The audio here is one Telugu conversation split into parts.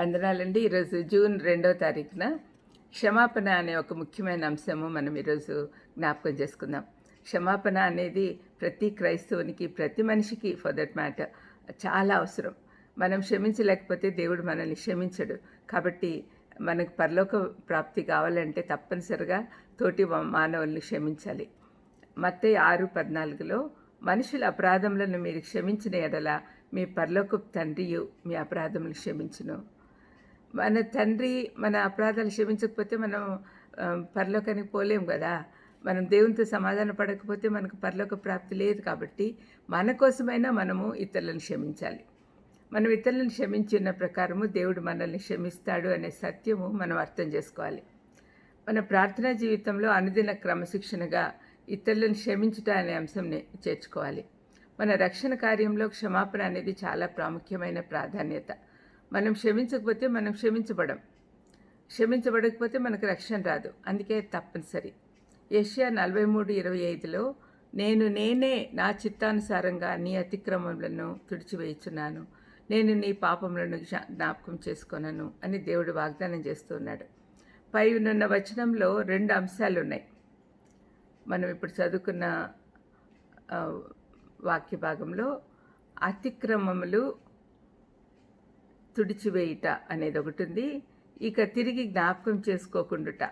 వందనాలండి. ఈరోజు జూన్ రెండవ తారీఖున క్షమాపణ అనే ఒక ముఖ్యమైన అంశము మనం ఈరోజు జ్ఞాపకం చేసుకుందాం. క్షమాపణ అనేది ప్రతి క్రైస్తవునికి ప్రతి మనిషికి ఫర్ దట్ మ్యాటర్ చాలా అవసరం. మనం క్షమించలేకపోతే దేవుడు మనల్ని క్షమించడు. కాబట్టి మనకు పరలోక ప్రాప్తి కావాలంటే తప్పనిసరిగా తోటి మానవుల్ని క్షమించాలి. మత్తే ఆరు పద్నాలుగులో మనుషుల అపరాధములను మీరు క్షమించిన ఎడల మీ పరలోకపు తండ్రియు మీ అపరాధములు క్షమించును. మన తండ్రి మన అపరాధాలు క్షమించకపోతే మనం పరలోకానికి పోలేం కదా. మనం దేవునితో సమాధాన పడకపోతే మనకు పరలోక ప్రాప్తి లేదు కాబట్టి మన కోసమైనా మనము ఇతరులను క్షమించాలి. మనం ఇతరులను క్షమించిన ప్రకారము దేవుడు మనల్ని క్షమిస్తాడు అనే సత్యము మనం అర్థం చేసుకోవాలి. మన ప్రార్థనా జీవితంలో అనుదిన క్రమశిక్షణగా ఇతరులను క్షమించుట అనే అంశంని చేర్చుకోవాలి. మన రక్షణ కార్యంలో క్షమాపణ అనేది చాలా ప్రాముఖ్యమైన ప్రాధాన్యత. మనం క్షమించకపోతే మనం క్షమించబడం. క్షమించబడకపోతే మనకు రక్షణ రాదు. అందుకే తప్పనిసరి. ఏషియా నలభై మూడు ఇరవై ఐదులో నేను నేనే నా చిత్తానుసారంగా నీ అతిక్రమములను తుడిచివేయుచున్నాను. నేను నీ పాపములను జ్ఞా- జ్ఞాపకం చేసుకొనను అని దేవుడు వాగ్దానం చేస్తున్నాడు పై ఉన్న వచనంలో రెండు అంశాలు ఉన్నాయి మనం ఇప్పుడు చదువుకున్న వాక్య భాగంలో అతిక్రమములు తుడిచివేయుట అనేది ఒకటి ఉంది ఇక తిరిగి జ్ఞాపకం చేసుకోకుండుట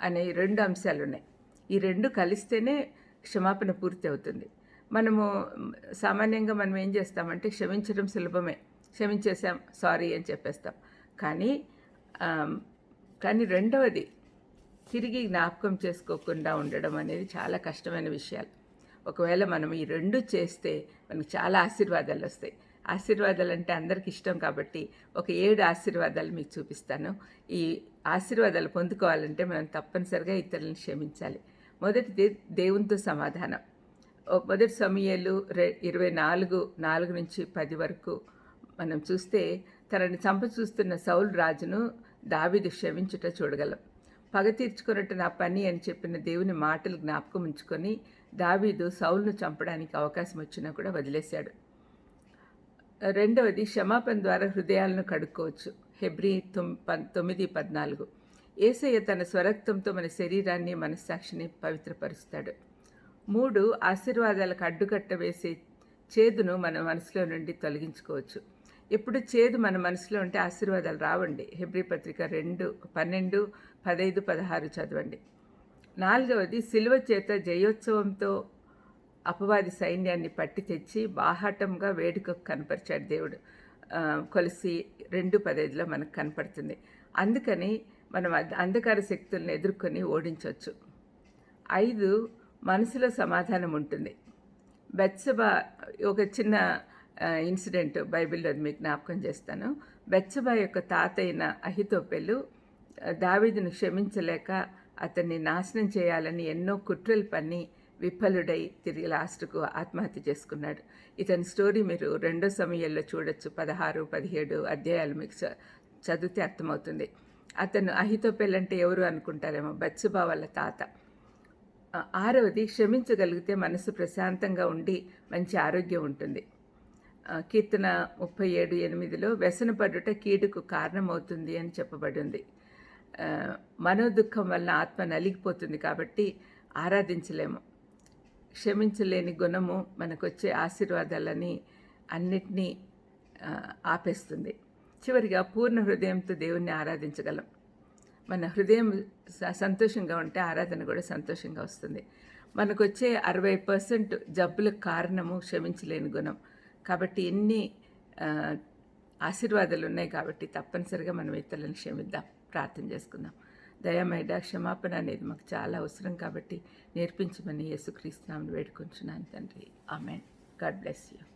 అనే రెండు అంశాలు ఉన్నాయి ఈ రెండు కలిస్తేనే క్షమాపణ పూర్తి అవుతుంది మనము సామాన్యంగా మనం ఏం చేస్తామంటే క్షమించడం సులభమే. క్షమించేసాం సారీ అని చెప్పేస్తాం. కానీ కానీ రెండవది తిరిగి జ్ఞాపకం చేసుకోకుండా ఉండడం అనేది చాలా కష్టమైన విషయాలు. ఒకవేళ మనం ఈ రెండు చేస్తే మనకు చాలా ఆశీర్వాదాలు వస్తాయి. ఆశీర్వాదాలు అంటే అందరికి ఇష్టం కాబట్టి ఒక ఏడు ఆశీర్వాదాలు మీకు చూపిస్తాను. ఈ ఆశీర్వాదాలు పొందుకోవాలంటే మనం తప్పనిసరిగా ఇతరులను క్షమించాలి. మొదటిది దేవునితో సమాధానం. మొదటి సమయాలు రె ఇరవై నాలుగు నాలుగు నుంచి పది వరకు మనం చూస్తే తనని చంప చూస్తున్న సౌల్ రాజును దావీదు క్షమించుట చూడగలం. పగ తీర్చుకున్నట్టు నా పని అని చెప్పిన దేవుని మాటలు జ్ఞాపకం ఉంచుకొని దావీదు సౌల్ను చంపడానికి అవకాశం వచ్చినా కూడా వదిలేశాడు. రెండవది క్షమాపణ ద్వారా హృదయాలను కడుక్కోవచ్చు. హెబ్రి పన్- తొమ్మిది పద్నాలుగు. ఏసయ్య తన స్వరక్తంతో మన శరీరాన్ని మనస్సాక్షిని పవిత్రపరుస్తాడు. మూడు ఆశీర్వాదాలకు అడ్డుకట్ట వేసే చేదును మన మనసులో నుండి తొలగించుకోవచ్చు. ఎప్పుడు చేదు మన మనసులో ఉంటే ఆశీర్వాదాలు రావండి. హెబ్రి పత్రిక రెండు పన్నెండు పదైదు పదహారు చదవండి. నాలుగవది సిలువ చేత జయోత్సవంతో అపవాది సైన్యాన్ని పట్టి తెచ్చి బాహాటంగా వేడుకకు కనపరిచాడు దేవుడు. కొలిసి రెండు పదైదులో మనకు కనపడుతుంది. అందుకని మనం అద్- అంధకార శక్తులను ఎదుర్కొని ఓడించవచ్చు ఐదు మనసులో సమాధానం ఉంటుంది. బెత్సబ ఒక చిన్న ఇన్సిడెంట్ బైబిల్లో మీకు జ్ఞాపకం చేస్తాను. బెత్సబ యొక్క తాత అయిన అహితోపెలు దావీదును క్షమించలేక అతన్ని నాశనం చేయాలని ఎన్నో కుట్రలు పన్ని విఫలుడై తిరిగి లాస్ట్కు ఆత్మహత్య చేసుకున్నాడు. ఇతని స్టోరీ మీరు రెండో సమయంలో చూడొచ్చు. పదహారు పదిహేడు అధ్యాయాలు మీకు చ- చదివితే అర్థమవుతుంది. అతను అహితోపెల్ అంటే ఎవరు అనుకుంటారేమో? బచ్చుబా వాళ్ళ తాత. ఆరవది క్షమించగలిగితే మనసు ప్రశాంతంగా ఉండి మంచి ఆరోగ్యం ఉంటుంది. కీర్తన ముప్పై ఏడు ఎనిమిదిలో వ్యసనపడుట కీడుకు కారణమవుతుంది అని చెప్పబడింది. మనోదుఖం వల్ల ఆత్మ నలిగిపోతుంది కాబట్టి ఆరాధించలేము. క్షమించలేని గుణము మనకొచ్చే ఆశీర్వాదాలని అన్నిటినీ ఆపేస్తుంది. చివరిగా పూర్ణ హృదయంతో దేవుణ్ణి ఆరాధించగలం. మన హృదయం సంతోషంగా ఉంటే ఆరాధన కూడా సంతోషంగా వస్తుంది. మనకు వచ్చే అరవై పర్సెంట్ జబ్బులకు కారణము క్షమించలేని గుణం. కాబట్టి ఎన్ని ఆశీర్వాదాలు ఉన్నాయి కాబట్టి తప్పనిసరిగా మనం ఇతరులను క్షమిద్దాం. ప్రార్థన చేసుకుందాం. దయమైడ క్షమాపణ అనేది మాకు చాలా అవసరం కాబట్టి నేర్పించమని యేసుక్రీస్తునామని వేడుకుంటున్నాను తండ్రి. ఆమెన్. God bless you.